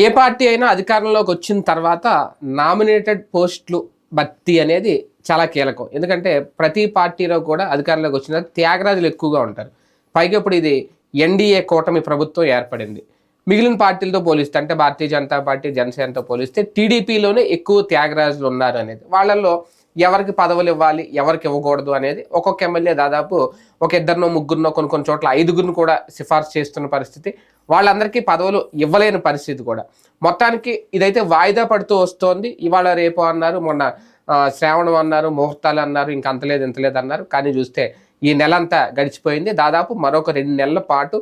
ఏ party అయినా అధికారంలోకి వచ్చిన తర్వాత నామినేటెడ్ పోస్టులు భర్తీ అనేది చాలా కీలకం. ఎందుకంటే ప్రతి పార్టీలో కూడా అధికారంలోకి వచ్చిన త్యాగరాజులు ఎక్కువగా ఉంటారు. పైగా ఇప్పుడు ఇది ఎన్డీఏ కూటమి ప్రభుత్వం ఏర్పడింది. మిగిలిన పార్టీలతో పోలిస్తే అంటే భారతీయ జనతా పార్టీ జనసేనతో పోలిస్తే టీడీపీలోనే ఎక్కువ త్యాగరాజులు ఉన్నారు అనేది. వాళ్ళల్లో ఎవరికి పదవులు ఇవ్వాలి ఎవరికి ఇవ్వకూడదు అనేది ఒక్కొక్క ఎమ్మెల్యే దాదాపు ఒక ఇద్దరినో ముగ్గురునో కొన్ని కొన్ని చోట్ల ఐదుగురిని కూడా సిఫార్సు చేస్తున్న పరిస్థితి. వాళ్ళందరికీ పదవులు ఇవ్వలేని పరిస్థితి కూడా. మొత్తానికి ఇదైతే వాయిదా పడుతూ వస్తోంది. ఇవాళ రేపు అన్నారు మొన్న శ్రావణం అన్నారు ముహూర్తాలు అన్నారు ఇంక అంతలేదు ఇంతలేదు అన్నారు. కానీ చూస్తే ఈ నెల అంతా గడిచిపోయింది. దాదాపు మరొక రెండు నెలల పాటు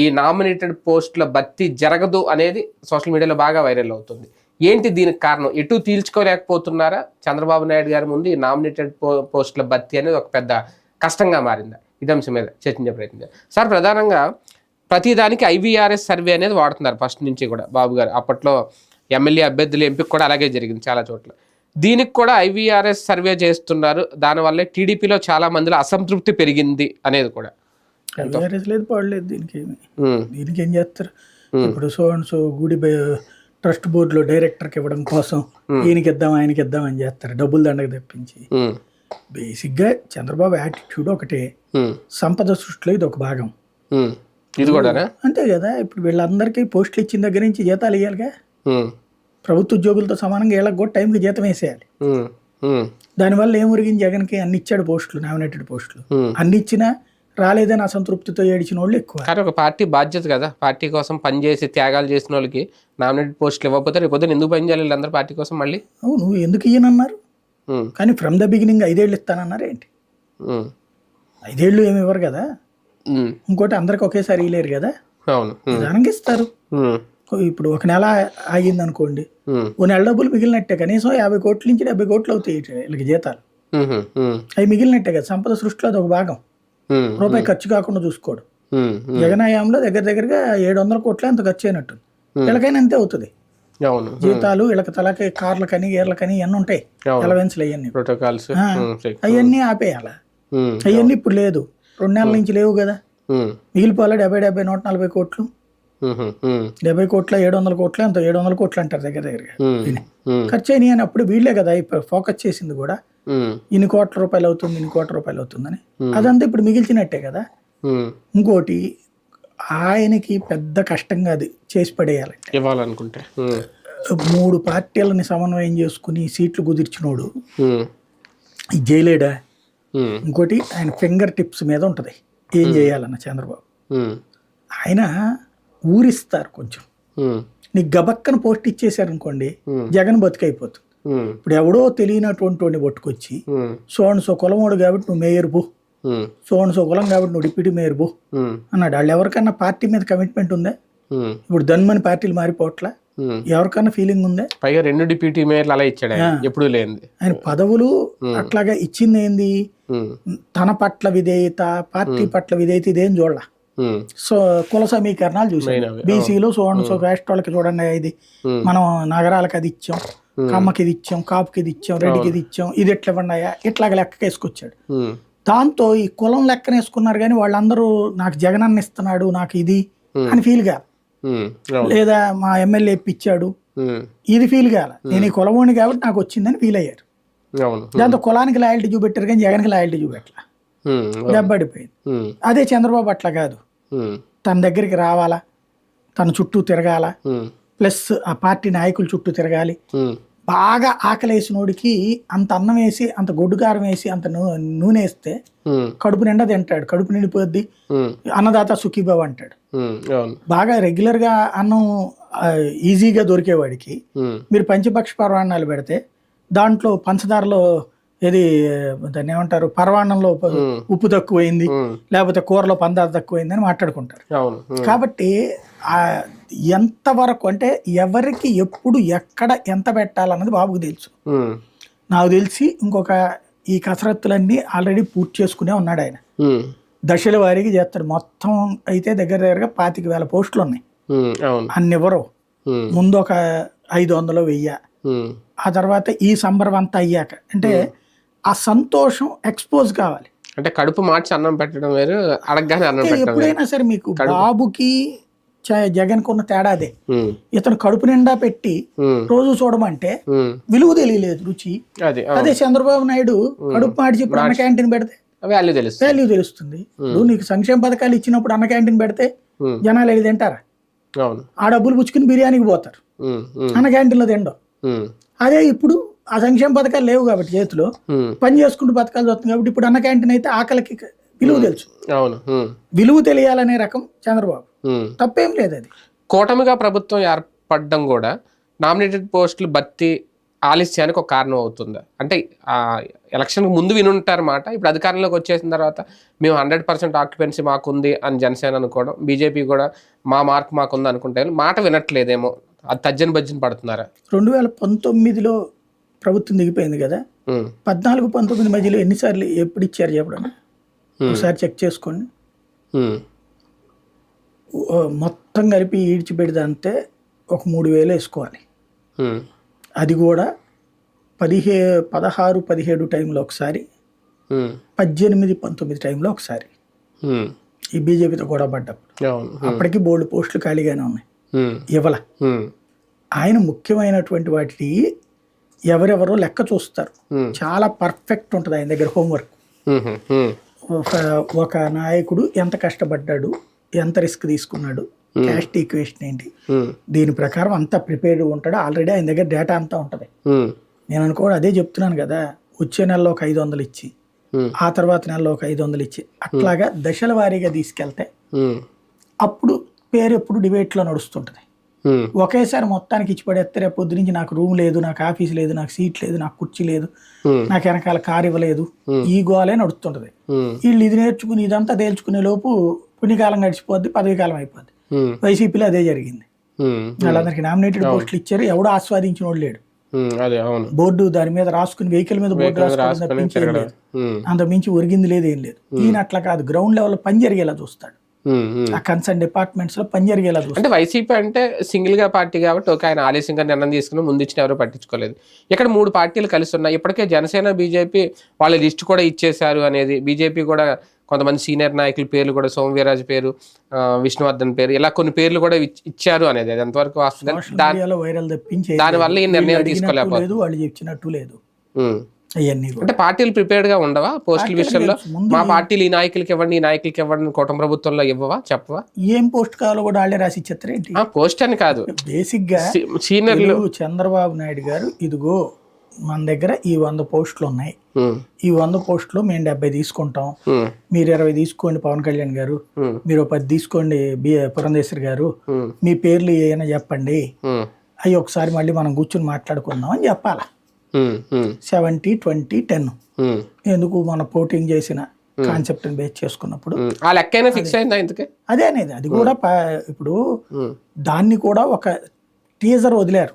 ఈ నామినేటెడ్ పోస్టుల భర్తీ జరగదు అనేది సోషల్ మీడియాలో బాగా వైరల్ అవుతుంది. ఏంటి దీనికి కారణం? ఎటు తీల్చుకోలేకపోతున్నారా? చంద్రబాబు నాయుడు గారి ముందు ఈ నామినేటెడ్ పోస్టుల భర్తీ అనేది ఒక పెద్ద కష్టంగా మారిందా. ఇదే అంశం మీద చర్చించే ప్రయత్నం. సార్ ప్రధానంగా ప్రతిదానికి ఐవీఆర్ఎస్ సర్వే అనేది వాడుతున్నారు ఫస్ట్ నుంచి కూడా బాబు గారు. అప్పట్లో ఎమ్మెల్యే అభ్యర్థులు ఎంపిక కూడా అలాగే జరిగింది చాలా చోట్ల. దీనికి కూడా ఐవీఆర్ఎస్ సర్వే చేస్తున్నారు. దానివల్లే టీడీపీలో చాలా మందిలో అసంతృప్తి పెరిగింది అనేది కూడా. లేదు పడలేదు దీనికి దీనికి ఏం చేస్తారు? ఇప్పుడు సో అండ్ సో గుడి ట్రస్ట్ బోర్డులో డైరెక్టర్కి ఇవ్వడం కోసం ఈయనకి ఇద్దాం ఆయనకి ఇద్దాం అని చేస్తారు. డబ్బులు దండకు తెప్పించి. ఉమ్, బేసిక్గా చంద్రబాబు యాటిట్యూడ్ ఒకటే. ఉమ్, సంపద సృష్టిలో ఇది ఒక భాగం. ఇది కూడానా? అంతే కదా. ఇప్పుడు వీళ్ళందరికీ పోస్టులు ఇచ్చిన దగ్గర నుంచి జీతాలు ఇవ్వాలిగా ప్రభుత్వ ఉద్యోగులతో సమానంగా వీళ్ళకి కూడా టైంకి జీతం వేసేయాలి. దానివల్ల ఏం ఉరిగింది జగన్కి? అన్ని ఇచ్చాడు పోస్టులు నామినేటెడ్ పోస్టులు. అన్ని ఇచ్చినా రాలేదని అసంతృప్తితో ఏడిచిన వాళ్ళు ఎక్కువ. కానీ ఒక పార్టీ బాధ్యత కదా. పార్టీ కోసం పనిచేసి త్యాగాలు చేసిన వాళ్ళకి నామినేటెడ్ పోస్టులు ఇవ్వకపోతే రేపు ఎందుకు పని చేయాలి వీళ్ళందరూ పార్టీ కోసం మళ్ళీ? అవును ఎందుకు ఈయనన్నారు ఉమ్, కానీ ఫ్రమ్ ద బిగినింగ్ ఐదేళ్ళు ఇస్తానన్నారు ఏంటి? ఐదేళ్ళు ఏమి ఇవ్వరు కదా. ఇంకోటి అందరికి ఒకేసారి ఇవ్వలేరు కదా. అవును. నిదానంగా ఇస్తారు. ఇప్పుడు ఒక నెల ఆగింది అనుకోండి ఓ నెల డబ్బులు మిగిలినట్టే కనీసం యాభై కోట్ల నుంచి డెబ్బై కోట్లు అవుతాయి వీళ్ళకి జీతాలు. అవి మిగిలినట్టే కదా సంపద సృష్టిలో అది ఒక భాగం. రూపాయి ఖర్చు కాకుండా చూసుకోడు. ఉమ్, ఉమ్, జగన్ హయాంలో దగ్గర దగ్గరగా ఏడు వందల కోట్ల అంత ఖర్చు అయినట్టు వీళ్ళకైనా అంతే అవుతుంది. జీతాలు వీళ్ళకి తలకి కార్లకని గేర్లకని ఇవన్నీ ఉంటాయి. ఎలవెన్స్లు అవన్నీ ప్రోటోకాల్స్. అవన్నీ ఆపేయాల? అవన్నీ ఇప్పుడు లేదు. రెండు నెలల నుంచి లేవు కదా. మిగిలిపోవాలి డెబ్బై డెబ్బై నూట నలభై కోట్లు? డెబ్బై కోట్ల ఏడు వందల కోట్ల అంత ఏడు వందల కోట్లు అంటారు దగ్గర దగ్గరగా. ఖర్చు అయినాయి అని అప్పుడు వీళ్ళే కదా ఫోకస్ చేసింది కూడా. ఇన్ని కోట్ల రూపాయలు అవుతుంది ఇన్ని కోట్ల రూపాయలు అవుతుందని. అదంతా ఇప్పుడు మిగిల్చినట్టే కదా. ఇంకోటి ఆయనకి పెద్ద కష్టంగా అది చేసి పడేయాలి ఇవ్వాలనుకుంటే. మూడు పార్టీలని సమన్వయం చేసుకుని సీట్లు కుదిర్చినోడు జైలేడా ఇంకోటి ఆయన ఫింగర్ టిప్స్ మీద ఉంటుంది. ఏం చేయాలన్న చంద్రబాబు. ఆయన ఊరిస్తారు కొంచెం. నీకు గబక్కన పోస్ట్ ఇచ్చేసారు అనుకోండి. జగన్ బతికైపోతుంది. ఇప్పుడు ఎవడో తెలియనటువంటి వాడిని పట్టుకొచ్చి సోన్ సో కులమోడు కాబట్టి నువ్వు మేయర్ బో సోన్ సో కులం కాబట్టి నువ్వు డిప్యూటీ మేయర్ బో అన్నాడు. వాళ్ళు ఎవరికన్నా పార్టీ మీద కమిట్మెంట్ ఉందా? ఇప్పుడు ధన్మని పార్టీలు మారిపోవట్లా. ఎవరికన్నా ఫీలింగ్ ఉందా? పైగా రెండు డిప్యూటీ మేయర్లు అలా ఇచ్చాడు ఎప్పుడు లేనిది. ఆయన పదవులు అట్లాగా ఇచ్చింది ఏంది తన పట్ల విధేయత పార్టీ పట్ల విధేయత ఇదేం చూడాల? సో కుల సమీకరణాలు చూసాం. బీసీలు సోన్ సో క్యాస్ట్ వాళ్ళకి చూడండి ఇది. మనం నగరాలకు అది ఇచ్చాం కమ్మకి ఇది ఇచ్చాం కాపుకి ఇది ఇచ్చాం రెడ్డికి ఇది ఇచ్చాం ఇది ఎట్లా ఇవ్వండియా ఇట్లాగ లెక్కకి వేసుకొచ్చాడు ఉమ్, దాంతో ఈ కులం లెక్కన వేసుకున్నారు కానీ వాళ్ళందరూ నాకు జగనన్న ఇస్తున్నాడు నాకు ఇది అని ఫీల్ కాదు లేదా మా ఎమ్మెల్యే ఇప్పించాడు. ఇది ఫీల్ కాల నేను ఈ కులమోని కాబట్టి నాకు వచ్చిందని ఫీల్ అయ్యారు. దాంతో కులానికి లాయల్టీ చూపెట్టారు కానీ జగన్కి లాయల్టీ చూపెట్టలా. ఉమ్, దెబ్బడిపోయింది అదే చంద్రబాబు అట్లా కాదు. తన దగ్గరికి రావాలా? తన చుట్టూ తిరగాల? ఉమ్, ప్లస్ ఆ పార్టీ నాయకుల చుట్టూ తిరగాలి. ఉమ్, బాగా ఆకలేసినోడికి అంత అన్నం వేసి అంత గొడ్డు కారం వేసి అంత నూ- నూనె వేస్తే కడుపు నిండా తింటాడు. కడుపు నిండిపోద్ది. అన్నదాత సుఖీబాబు అంటాడు. బాగా రెగ్యులర్గా అన్నం ఆ, ఈజీగా దొరికేవాడికి మీరు పంచపక్ష పర్వాణాలు పెడితే దాంట్లో పంచదారలో ఏది దాన్ని ఏమంటారు? పర్వాణంలో ఉప్పు- తక్కువైంది లేకపోతే కూరలో పందారు తక్కువైంది అని మాట్లాడుకుంటారు కాబట్టి ఆ ఎంతవరకు అంటే ఎవరికి ఎప్పుడు ఎక్కడ ఎంత పెట్టాలన్నది బాబుకు తెలుసు. నాకు తెలిసి ఇంకొక ఈ కసరత్తులన్నీ ఆల్రెడీ పూర్తి చేసుకునే ఉన్నాడు ఆయన. దశల వారీగా చేస్తాడు. మొత్తం అయితే దగ్గర దగ్గరగా పాతిక వేల పోస్టులు ఉన్నాయి. ఉమ్, అవును. అన్ని ఇవ్వరు. ఉమ్, ముందు ఒక ఐదు వందలు వెయ్య. ఆ తర్వాత ఈ సంబరం అంతా అయ్యాక అంటే ఆ సంతోషం ఎక్స్పోజ్ కావాలి. అంటే కడుపు మార్చి అన్నం పెట్టడం వేరు అడగగానే అన్నం పెట్టడం ఎప్పుడైనా సరే మీకు బాబుకి చ- జగన్కు ఉన్న తేడా అదే. ఉమ్, ఇతను కడుపు నిండా పెట్టి రోజు చూడమంటే. విలువ తెలియలేదు రుచి. అది చంద్రబాబు నాయుడు కడుపు మాడిచి ఇప్పుడు అన్న క్యాంటీన్ పెడితే వాల్యూ తెలుస్తుంది. వాల్యూ తెలుస్తుంది. ఇప్పుడు నీకు సంక్షేమ పథకాలు ఇచ్చినప్పుడు అన్న క్యాంటీన్ పెడితే జనాలు వెళ్ళి తింటారా? ఆ డబ్బులు పుచ్చుకుని బిర్యానీకి పోతారు. అన్న క్యాంటీన్లో తిండవు ఉమ్, అదే ఇప్పుడు ఆ సంక్షేమ పథకాలు లేవు కాబట్టి చేతిలో. పని చేసుకుంటూ బతకాల్సి వస్తుంది కాబట్టి ఇప్పుడు అన్న క్యాంటీన్ అయితే ఆకలికి విలువ తెలుసు. అవును. విలువ తెలియాలనే రకం చంద్రబాబు. తప్పేం లేదు అది. కూటమిగా ప్రభుత్వం ఏర్పడడం కూడా నామినేటెడ్ పోస్టులు భర్తీ ఆలస్యానికి ఒక కారణం అవుతుంది. అంటే ఆ ఎలక్షన్కి ముందు వినుంటారు మాట. ఇప్పుడు అధికారంలోకి వచ్చేసిన తర్వాత మేము హండ్రెడ్ పర్సెంట్ ఆక్యుపెన్సీ మాకుంది అని జనసేన అనుకోవడం బీజేపీ కూడా మా మార్క్ మాకుంది అనుకుంటే మాట వినట్లేదేమో. అది తజ్జని బజ్జని పడుతున్నారా? రెండు వేల పంతొమ్మిదిలో ప్రభుత్వం దిగిపోయింది కదా. పద్నాలుగు పంతొమ్మిది మధ్యలో ఎన్నిసార్లు ఎప్పుడు ఇచ్చారు చెప్పండి ఒకసారి చెక్ చేసుకోండి. మొత్తం కలిపి ఈడ్చిపెడితే ఒక మూడు వేలు వేసుకోవాలి. అది కూడా పదిహే పదహారు పదిహేడు టైంలో ఒకసారి. పద్దెనిమిది పంతొమ్మిది టైంలో ఒకసారి. ఈ బీజేపీతో గొడవ పడ్డప్పుడు. అప్పటికి బోల్డ్ పోస్టులు ఖాళీగానే ఉన్నాయి. ఇవ్వల. ఆయన ముఖ్యమైనటువంటి వాటికి ఎవరెవరో లెక్క చూస్తారు. చాలా పర్ఫెక్ట్ ఉంటుంది ఆయన దగ్గర హోంవర్క్ ఒక ఒక నాయకుడు ఎంత కష్టపడ్డాడు ఎంత రిస్క్ తీసుకున్నాడు క్యాస్ట్ ఈక్వేషన్ ఏంటి? దీని ప్రకారం అంతా ప్రిపేర్డ్ ఉంటాడు? ఆల్రెడీ ఆయన దగ్గర డేటా అంతా ఉంటుంది. నేను అనుకోవడం అదే చెప్తున్నాను కదా వచ్చే నెలలో ఒక ఐదు వందలు ఇచ్చి ఆ తర్వాత నెలలో ఒక ఐదు వందలు ఇచ్చి అట్లాగా దశల వారీగా తీసుకెళ్తే అప్పుడు పేరు ఎప్పుడు డిబేట్లో నడుస్తుంటుంది. ఒకేసారి మొత్తానికి ఇచ్చి పడేస్తే రేపు పొద్దు నుంచి నాకు రూమ్ లేదు నాకు ఆఫీస్ లేదు నాకు సీట్ లేదు నాకు కుర్చీ లేదు నాకు వెనకాల కారు ఇవ్వలేదు. ఈ గోలే నడుస్తుంటది. వీళ్ళు ఇది నేర్చుకుని ఇదంతా తేల్చుకునే లోపు పుణ్యకాలం గడిచిపోద్ది పదవి కాలం అయిపోద్ది వైసీపీలో అదే జరిగింది. వాళ్ళందరికీ నామినేటెడ్ పోస్టులు ఇచ్చారు ఎవడో ఆస్వాదించిన వాడు లేడు బోర్డు దాని మీద రాసుకుని వెహికల్ మీద బోర్డు రాసుకుని అంత మించి ఒరిగింది లేదు ఏం లేదు. ఈయన అట్లా కాదు గ్రౌండ్ లెవెల్ పని జరిగేలా చూస్తాడు. ఆ కన్సర్న్ డిపార్ట్మెంట్స్లో పని జరిగేలా అంటే వైసీపీ అంటే సింగిల్గా పార్టీ కాబట్టి ఒక ఆయన ఆలస్యంగా నిర్ణయం తీసుకుని ముందు ఇచ్చిన ఎవరు పట్టించుకోలేదు. ఇక్కడ మూడు పార్టీలు కలిసి ఉన్నాయి ఇప్పటికే జనసేన బీజేపీ వాళ్ళ లిస్ట్ కూడా ఇచ్చేశారు అనేది. బీజేపీ కూడా కొంతమంది సీనియర్ నాయకుల పేర్లు కూడా సోమవీరాజు పేరు విష్ణువర్ధన్ పేరు ఇలా కొన్ని పేర్లు కూడా ఇచ్- ఇచ్చారు అనేది. అది ఎంతవరకు వైరల్ తప్పించి దానివల్ల ఈ నిర్ణయం వీళ్ళు అడిగినట్టు తీసుకోలేకపోతున్నారు. లేదు వాళ్ళు చెప్పినట్టు లేదు. అవన్నీ అంటే పార్టీలు ప్రిపేర్డ్గా ఉండవా? పోస్టుల విషయంలో మా పార్టీలు ఈ నాయకులకి ఇవ్వండి ఈ నాయకులకి ఇవ్వండి కుటుంబ ప్రభుత్వంలో ఇవ్వవా చెప్పవా? ఏం పోస్ట్ కావాలో కూడా వాళ్ళే రాసి ఇచ్చేస్తారు ఏంటి? ఆ పోస్ట్ అని కాదు. బేసిక్గా సీనియర్లు చంద్రబాబు నాయుడు గారు ఇదిగో మన దగ్గర ఈ వంద పోస్టులు ఉన్నాయి. ఈ వంద పోస్టులు మేము డెబ్బై తీసుకుంటాం. మీరు ఇరవై తీసుకోండి పవన్ కళ్యాణ్ గారు. మీరు పది తీసుకోండి బి పురంధేశ్వరి గారు. మీ పేర్లు ఏమైనా చెప్పండి. అవి ఒకసారి మళ్ళీ మనం కూర్చుని మాట్లాడుకుందాం అని చెప్పాలి? Seventy twenty ten. ఉమ్, ఎందుకు మన పోటింగ్ చేసిన కాన్సెప్ట్ బేస్ చేసుకున్నప్పుడు. ఆ లెక్క అయినా ఫిక్స్ అయిందా ఇంతకే? అదే అనేది. అది కూడా ఇప్పుడు దాన్ని కూడా ఒక టీజర్ వదిలారు.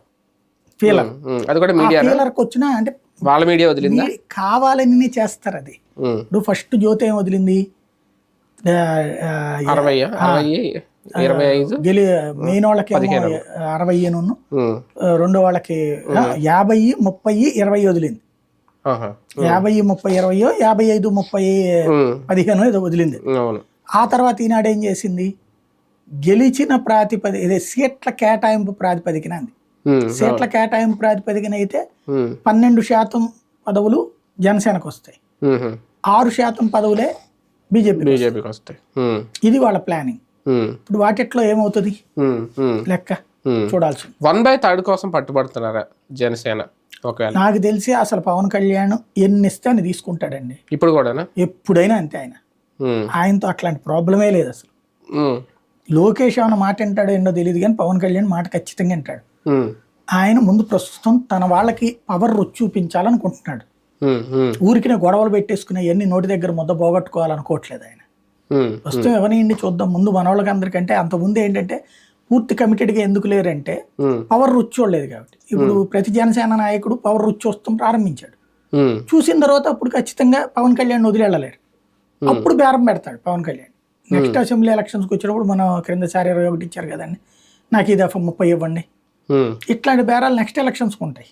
ఫీలర్ అది కూడా మీడియా ఫీలర్కి వచ్చిన అంటే వాళ్ళ మీడియా వదిలిందా? కావాలని చేస్తారు అది. ఇప్పుడు ఫస్ట్ జ్యోతి ఏం వదిలింది? అరవై ఇరవై ఐదు? గెలి మెయిన్ వాళ్ళకి అరవై నున్ను రెండో వాళ్ళకి యాభై ముప్పై ఇరవై వదిలింది. యాభై ముప్పై ఇరవయో యాభై ఐదు ముప్పై పదిహేను ఏదో వదిలింది ఆ తర్వాత ఈనాడు ఏం చేసింది? గెలిచిన ప్రాతిపది ఇదే సీట్ల కేటాయింపు ప్రాతిపదికన అంది సీట్ల కేటాయింపు ప్రాతిపదికన అయితే పన్నెండు శాతం పదవులు జనసేనకు వస్తాయి ఆరు శాతం పదవులే బీజేపీ బీజేపీకి వస్తాయి ఇది వాళ్ళ ప్లానింగ్. ఇప్పుడు వాటిట్లో ఏమవుతుంది? లెక్క. ఉమ్. చూడాల్సింది వన్ బై థర్డ్ కోసం పట్టుబడుతున్నారా జనసేన? ఒకవేళ. నాకు తెలిసి అసలు పవన్ కళ్యాణ్ ఎన్ని ఇస్తే అని తీసుకుంటాడండి. ఇప్పుడు కూడానా? ఎప్పుడైనా అంతే ఆయన. ఆయనతో అట్లాంటి ప్రాబ్లమే లేదు అసలు. లోకేష్ ఏమైనా మాట వింటాడో ఏంటో తెలియదు కానీ పవన్ కళ్యాణ్ మాట ఖచ్చితంగా వింటాడు. ఆయన ముందు ప్రస్తుతం తన వాళ్ళకి పవర్ రుచి చూపించాలనుకుంటున్నాడు. ఊరికినే గొడవలు పెట్టేసుకుని ఎన్ని నోటి దగ్గర ముద్ద పోగొట్టుకోవాలనుకోవట్లేదు ఆయన. ప్రస్తుతం ఎవరిని చూద్దాం? ముందు మన వాళ్ళకి అందరికంటే అంత ముందు ఏంటంటే పూర్తి కమిటెడ్గా ఎందుకు లేరంటే పవర్ రుచి చూడలేదు కాబట్టి. ఇప్పుడు ప్రతి జనసేన నాయకుడు పవర్ రుచి చూస్తాం ప్రారంభించాడు. చూసిన తర్వాత అప్పుడు ఖచ్చితంగా పవన్ కళ్యాణ్ వదిలి వెళ్ళలేరు. అప్పుడు బేరం పెడతాడు పవన్ కళ్యాణ్. నెక్స్ట్ అసెంబ్లీ ఎలక్షన్స్కి వచ్చినప్పుడు మనం క్రిందసారి ఇరవై ఒకటి ఇచ్చారు కదండి. నాకు ఈ దఫా ముప్పై ఇవ్వండి. ఇట్లాంటి బేరాలు నెక్స్ట్ ఎలక్షన్స్కి ఉంటాయి.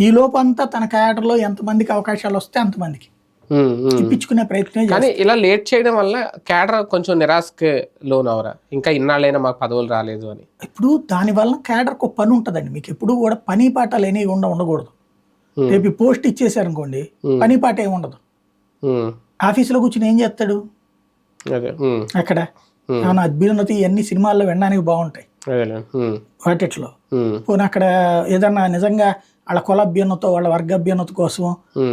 ఈ లోపు అంతా తన క్యాడర్లో ఎంతమందికి అవకాశాలు వస్తే అంతమందికి. ఇప్పించుకునే ప్రయత్నం. కానీ ఇలా లేట్ చేయడం వల్ల క్యాడర్ కొంచెం నిరాశకి లోన్ అవరా ఇంకా ఇన్నాళ్ళైనా మాకు పదవులు రాలేదు అని. ఇప్పుడు దాని వల్ల క్యాడర్కి ఒక పని ఉంటుందండి. మీకు ఎప్పుడు కూడా పని పాట లేనివి ఉండ ఉండకూడదు. రేపు పోస్ట్ ఇచ్చేసారు అనుకోండి పని పాట ఏమి ఉండదు. ఆఫీసులో కూర్చుని ఏం చేస్తాడు? అక్కడ ఏమైనా అభ్యున్నతి ఇవన్నీ సినిమాల్లో వినడానికి బాగుంటాయి. వాటిట్లో. పోనీ అక్కడ ఏదన్నా నిజంగా వాళ్ళ కుల అభ్యున్నత వాళ్ళ వర్గ అభ్యున్నత కోసం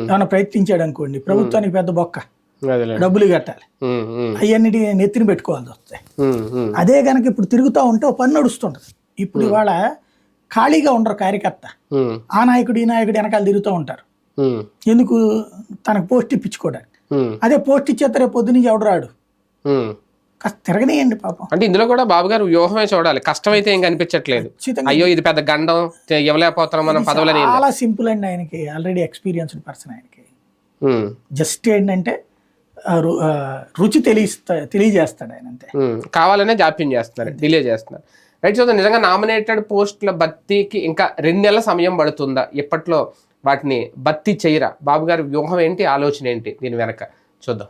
ఏమైనా ప్రయత్నించాడు అనుకోండి ప్రభుత్వానికి పెద్ద బొక్క. డబ్బులు కట్టాలి. ఉమ్, ఉమ్, అవన్నీ నెత్తిన పెట్టుకోవాల్సి వస్తాయి అదే కనుక ఇప్పుడు తిరుగుతూ ఉంటే ఒక పని నడుస్తుంటది. ఇప్పుడు ఇవాళ ఖాళీగా ఉండరు కార్యకర్త. ఆ నాయకుడు ఈ నాయకుడు వెనకాల తిరుగుతూ ఉంటారు. ఎందుకు? తనకు పోస్ట్ ఇప్పించుకోవడానికి. అదే పోస్ట్ ఇచ్చేస్తే రేపు పొద్దు నుంచి ఎవడు రాడు. కాస్త తిరగనియండి పాపం. అంటే ఇందులో కూడా బాబు గారు వ్యూహమే చూడాలి. కష్టమైతే ఏం కనిపించట్లేదు. అయ్యో ఇది పెద్ద గండం ఇవ్వలేకపోతున్నాం మనం పదవులని చాలా సింపుల్ అండి ఆయనకి ఆల్రెడీ ఎక్స్పీరియన్స్డ్ పర్సన్ ఆయనకి. జస్ట్ ఏంటంటే రుచి తెలియస్తా తెలియజేస్తాడు ఆయన అంతే. కావాలనే జాప్యం చేస్తున్నారు డిలే చేస్తున్నారు. రైట్ చూద్దాం. నిజంగా నామినేటెడ్ పోస్టుల భర్తీకి ఇంకా రెండు నెలల సమయం పడుతుందా? ఇప్పట్లో వాటిని భర్తీ చేయరా? బాబు గారి వ్యూహం ఏంటి? ఆలోచన ఏంటి? దీని వెనక చూద్దాం.